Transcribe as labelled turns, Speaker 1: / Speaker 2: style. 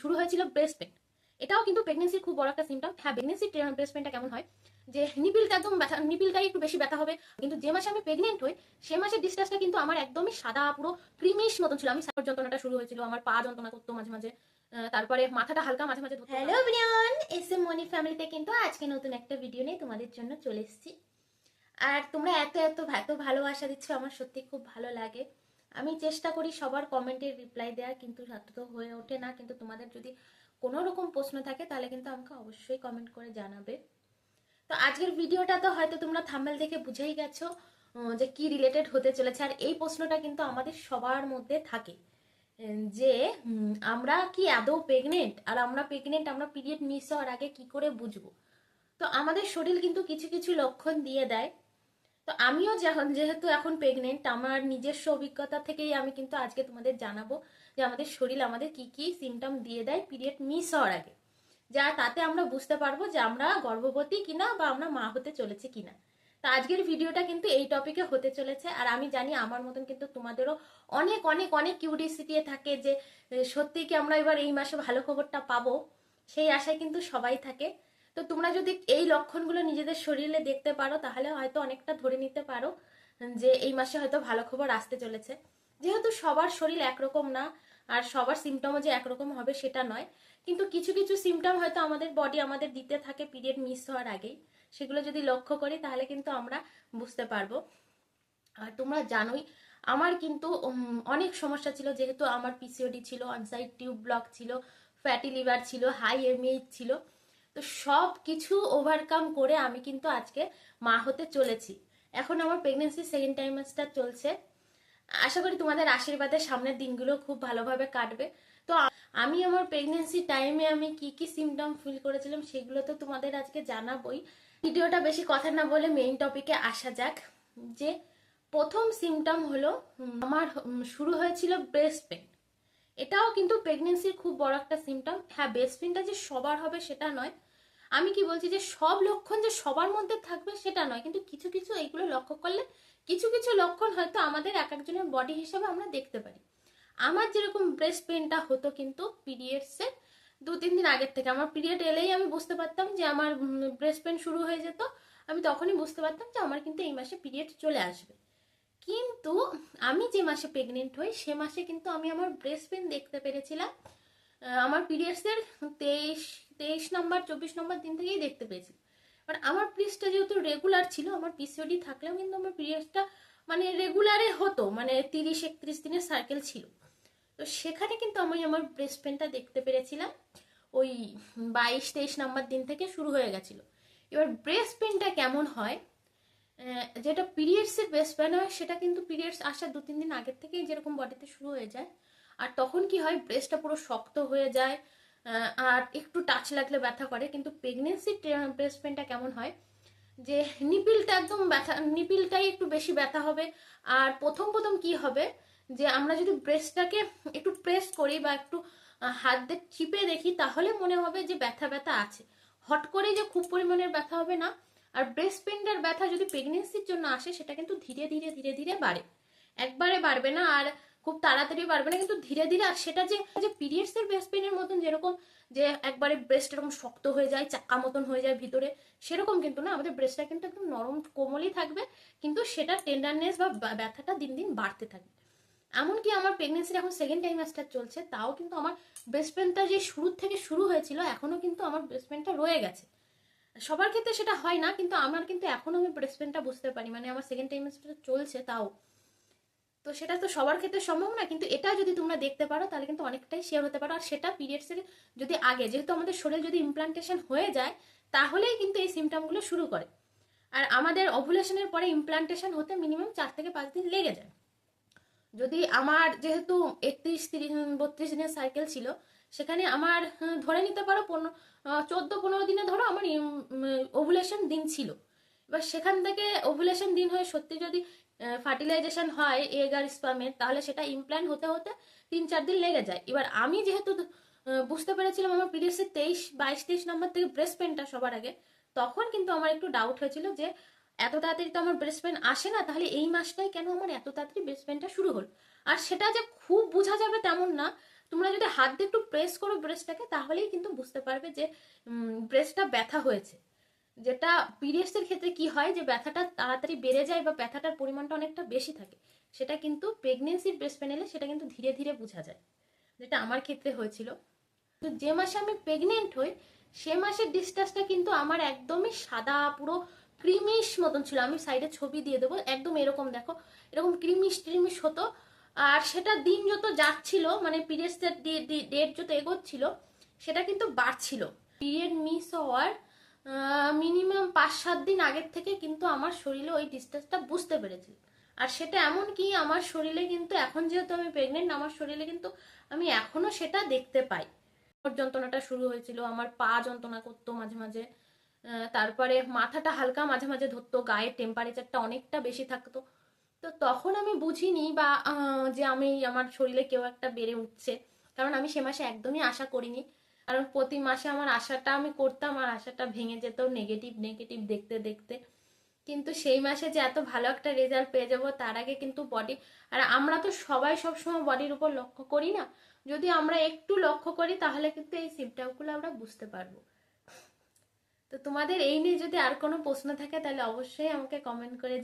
Speaker 1: শুরু হয়েছিল breast pen এটাও কিন্তু প্রেগনেন্সির খুব বড় একটা সিমটম হ্যাঁ প্রেগনেন্সির ব্রেস্ট পেনটা কেমন হয়? যে নিপিলটা একদম ব্যথা নিপিলটাই একটু বেশি ব্যথা হবে। কিন্তু যে মাসে আমি প্রেগনেন্ট হই, সে মাসের ডিসচার্জটা কিন্তু আমার একদমই সাদা, পুরো ক্রিমিশ মতন ছিল। আমি সাপোর্ট যন্ত্রণাটা শুরু হয়েছিল, আমার পা যন্ত্রণা করতো মাঝে মাঝে। তারপরে মাথাটা হালকা মাঝে মাঝে।
Speaker 2: হ্যালো ব্রিয়ন এস এম মনি ফ্যামিলিতে কিন্তু আজকে নতুন একটা ভিডিও নিয়ে তোমাদের জন্য চলে এসেছি। আর তোমরা এত এত এত ভালোবাসা দিচ্ছ, আমার সত্যি খুব ভালো লাগে। আমি চেষ্টা করি সবার কমেন্টের রিপ্লাই দেওয়ার কিন্তু তো হয়ে ওঠে না। কিন্তু তোমাদের যদি কোনো রকম প্রশ্ন থাকে, তাহলে কিন্তু আমাকে অবশ্যই কমেন্ট করে জানাবে। তো আজকের ভিডিওটা তো হয়তো তোমরা থাম্বেল দেখে বুঝেই গেছো যে কি রিলেটেড হতে চলেছে। আর এই প্রশ্নটা কিন্তু আমাদের সবার মধ্যে থাকে যে আমরা কি আদৌ প্রেগনেন্ট আর আমরা প্রেগনেন্ট আমরা পিরিয়ড মিস হওয়ার আগে কি করে বুঝব? তো আমাদের শরীর কিন্তু কিছু কিছু লক্ষণ দিয়ে দেয়। তো আমিও যখন যেহেতু এখন প্রেগনেন্ট আমার নিজস্ব অভিজ্ঞতা থেকেই আমি কিন্তু আজকে তোমাদের জানাব যে আমাদের শরীর আমাদের কি কি সিমটম দিয়ে দেয় পিরিয়ড মিস হওয়ার আগে। যা তাতে আমরা বুঝতে পারব যে আমরা গর্ভবতী কিনা বা আমরা মা হতে চলেছে কিনা। তো আজকের ভিডিওটা কিন্তু এই টপিকে হতে চলেছে আর আমি জানি আমার মতন কিন্তু তোমাদেরও অনেক অনেক অনেক কিউরিয়াসিটি থাকে যে সত্যি কি আমরা এবার এই মাসে ভালো খবরটা পাবো? সেই আশায় কিন্তু সবাই থাকে। তো তোমরা যদি এই লক্ষণগুলো নিজেদের শরীরে দেখতে পারো, তাহলে হয়তো অনেকটা ধরে নিতে পারো যে এই মাসে হয়তো ভালো খবর আসতে চলেছে। যেহেতু সবার শরীর একরকম না, আর সবার সিমটমও যে একরকম হবে সেটা নয়, কিন্তু কিছু কিছু সিমটম হয়তো আমাদের বডি আমাদের দিতে থাকে পিরিয়ড মিস হওয়ার আগেই। সেগুলো যদি লক্ষ্য করি, তাহলে কিন্তু আমরা বুঝতে পারব। আর তোমরা জানোই, আমার কিন্তু অনেক সমস্যা ছিল, যেহেতু আমার পিসিওডি ছিল অনসাইড টিউব ব্লক ছিল ফ্যাটি লিভার ছিল হাই এমএইচ ছিল। তো সব কিছু ওভারকাম করে আমি কিন্তু আজকে মা হতে চলেছি। এখন আমার প্রেগনেন্সি সেকেন্ড টাইমার্সটা চলছে। আশা করি তোমাদের আশীর্বাদে সামনের দিনগুলো খুব ভালোভাবে কাটবে। তো আমি আমার প্রেগনেন্সি টাইমে আমি কি কি সিমটম ফিল করেছিলাম সেগুলো তো তোমাদের আজকে জানাবোই। ভিডিওটা বেশি কথা না বলে মেইন টপিকে আসা যাক। যে প্রথম সিমটম হলো আমার শুরু হয়েছিল ব্রেস্ট পেন এটাও কিন্তু প্রেগনেন্সির খুব বড় একটা সিমটম হ্যাঁ ব্রেস্ট পেনটা যে সবার হবে সেটা নয়। আমি কি বলছি যে সব লক্ষণ যে সবার মধ্যে থাকবে সেটা নয়, কিন্তু কিছু কিছু এইগুলো লক্ষ্য করলে কিছু কিছু লক্ষণ হয়তো আমাদের এক একজনের বডি হিসাবে আমরা দেখতে পারি। আমার যেরকম ব্রেস্ট পেনটা হতো কিন্তু পিরিয়ডসের দু তিন দিন আগের থেকে, আমার পিরিয়ড এলেই আমি বুঝতে পারতাম যে আমার ব্রেস্ট পেন শুরু হয়ে যেত। আমি তখনই বুঝতে পারতাম যে আমার কিন্তু এই মাসে পিরিয়ড চলে আসবে। কিন্তু আমি যে মাসে প্রেগনেন্ট হই, সে মাসে কিন্তু আমি আমার ব্রেস্ট পেন দেখতে পেরেছিলাম। আমার পিরিয়ডসের তেইশ তেইশ নম্বর, চব্বিশ নম্বর দিন থেকেই দেখতে পেয়েছি। বাট আমার পিরিয়ডসটা যেহেতু রেগুলার ছিল, আমার পিসিওডি থাকলেও কিন্তু আমার পিরিয়ডসটা মানে রেগুলারে হতো মানে তিরিশ, একত্রিশ দিনের সার্কেল ছিল। তো সেখানে কিন্তু আমি আমার ব্রেস্ট পেনটা দেখতে পেরেছিলাম। ওই বাইশ, তেইশ নাম্বার দিন থেকে শুরু হয়ে গেছিল। এবার ব্রেস্ট পেনটা কেমন হয়? যেটা পিরিয়ডসের ব্রেস্ট পেন হয়, সেটা কিন্তু পিরিয়ডস আসার দু, তিন দিন আগের থেকেই যেরকম বডিতে শুরু হয়ে যায় আর তখন কি হয় ব্রেস্টটা পুরো শক্ত হয়ে যায় আর একটু টাচ লাগলে ব্যথা করে। কিন্তু প্রেগনেন্সি ব্রেস্ট পেনটা কেমন হয়? যে নিপিলটা একদম ব্যথা নিপিলটাই একটু বেশি ব্যথা হবে। আর প্রথম প্রথম কি হবে? যে আমরা যদি ব্রেস্টটাকে একটু প্রেস করি বা একটু হাত দিয়ে চিপে দেখি, তাহলে মনে হবে যে ব্যথা ব্যথা আছে। হট করে যে খুব পরিমাণের ব্যথা হবে না। আর ব্রেস্ট পেনটার ব্যথা যদি প্রেগনেন্সির জন্য আসে, সেটা কিন্তু ধীরে ধীরে ধীরে ধীরে বাড়ে। একবারে বাড়বে না। আর খুব তাড়াতাড়ি বাড়বে না। কিন্তু ধীরে ধীরে আর সেটা যে পিরিয়ডস এর ব্রেস্ট পেনের মতন যেরকম যে একবারে ব্রেস্ট এরকম শক্ত হয়ে যায় চাকা মতন হয়ে যায় ভিতরে, সেরকম কিন্তু না। আমাদের ব্রেস্টটা কিন্তু একদম নরম, কোমলই থাকবে। কিন্তু সেটা টেন্ডারনেস বা ব্যথাটা দিন দিন বাড়তে থাকবে। এমনকি আমার প্রেগনেন্সির এখন সেকেন্ড টাইমাস্টার চলছে, তাও কিন্তু আমার ব্রেস্ট পেনটা যে শুরুর থেকে শুরু হয়েছিল, এখনও কিন্তু আমার ব্রেস্ট পেনটা রয়ে গেছে। সবার ক্ষেত্রে সেটা হয় না, কিন্তু আমার কিন্তু এখনও আমি ব্রেস্ট পেনটা বুঝতে পারি। মানে আমার সেকেন্ড টাইমাস্টার চলছে তাও। তো সেটা তো সবার ক্ষেত্রে সম্ভব না, কিন্তু এটা যদি তোমরা দেখতে পারো, তাহলে কিন্তু অনেকটাই শেয়ার হতে পারো। আর সেটা পিরিয়ডসের যদি আগে, যেহেতু আমাদের শরীর যদি ইমপ্লান্টেশন হয়ে যায়, তাহলেই কিন্তু এই সিমটমগুলো শুরু করে। আর আমাদের অভুলেশনের পরে ইমপ্লান্টেশন হতে মিনিমাম চার থেকে পাঁচ দিন লেগে যায়। যদি আমার যেহেতু একত্রিশ, তিরিশ, বত্রিশ দিনের সাইকেল ছিল, সেখানে আমার ধরে নিতে পারো পনেরো চোদ্দ, পনেরো দিনে ধরো আমার ওভুলেশন দিন ছিল। এবার সেখান থেকে ওভুলেশন দিন হয়ে সত্যি যদি ফার্টিলাইজেশন হয় এগ আর স্পামের তাহলে সেটা ইমপ্ল্যান্ট হতে হতে তিন চার দিন লেগে যায়। এবার আমি যেহেতু বুঝতে পেরেছিলাম আমার পিরিয়ডসের তেইশ, বাইশ, তেইশ নম্বর থেকে ব্রেস্ট পেনটা সবার আগে, তখন কিন্তু আমার একটু ডাউট হয়েছিল যে এত তাড়াতাড়ি তো আমার ব্রেস্ট পেন আসে না, তাহলে এই মাসটাই কেন আমার এত তাড়াতাড়ি ব্রেস্ট পেনটা শুরু হলো? আর সেটা যে খুব বোঝা যাবে তেমন না, তোমরা যদি হাত দিয়ে একটু প্রেস করো ব্রেস্টটাকে তাহলেই কিন্তু বুঝতে পারবে যে ব্রেস্টটা ব্যথা হয়েছে। যেটা পিরিয়ডসের ক্ষেত্রে কি হয় যে ব্যথাটা তাড়াতাড়ি বেড়ে যায় বা ব্যথাটার পরিমাণটা অনেকটা বেশি থাকে, সেটা কিন্তু প্রেগনেন্সির ব্রেস্ট পেনেলে সেটা কিন্তু ধীরে ধীরে বোঝা যায়, যেটা আমার ক্ষেত্রে হয়েছিল। তো যে মাসে আমি প্রেগনেন্ট হই, সে মাসের ডিসচার্জটা কিন্তু আমার একদমই সাদা, পুরো ক্রিমিশ মতন ছিল। আমি সাইডে ছবি দিয়ে দেবো, একদম এরকম দেখো, এরকম ক্রিমিশ ট্রিমিশ হতো। আর সেটা দিন যত যাচ্ছিল মানে পিরিয়ডসের ডেট যত এগোচ্ছিল, সেটা কিন্তু বাড়ছিল। পিরিয়ড মিস হওয়ার মিনিমাম পাঁচ, সাত দিন আগের থেকে কিন্তু আমার শরীরে ওই ডিস্টেন্সটা বুঝতে পেরেছি। আর সেটা এমন কি, আমার শরীরে কিন্তু এখন যেহেতু আমি প্রেগনেন্ট আমার শরীরে কিন্তু আমি এখনও সেটা দেখতে পাই। যন্ত্রণাটা শুরু হয়েছিল, আমার পা যন্ত্রণা করতো মাঝে মাঝে। তারপরে মাথাটা হালকা মাঝে মাঝে ধরতো, গায়ের টেম্পারেচারটা অনেকটা বেশি থাকতো। তো তখন আমি বুঝিনি বা যে আমি আমার শরীরে কেউ একটা বেড়ে উঠছে। কারণ আমি সে মাসে একদমই আশা করিনি। কারণ প্রতি মাসে আমার আশাটা আমি করতাম, আর আশাটা ভেঙে যেত নেগেটিভ নেগেটিভ দেখতে দেখতে। কিন্তু সেই মাসে যে এত ভালো একটা রেজাল্ট পেয়ে যাব, তার আগে কিন্তু বডি আর আমরা তো সবাই সবসময় বডির উপর লক্ষ্য করি না। যদি আমরা একটু লক্ষ্য করি, তাহলে কিন্তু এই সিমটমগুলো আমরা বুঝতে পারব। তো তোমাদের এই নিয়ে যদি আর কোনো প্রশ্ন থাকে, তাহলে অবশ্যই আমাকে কমেন্ট করে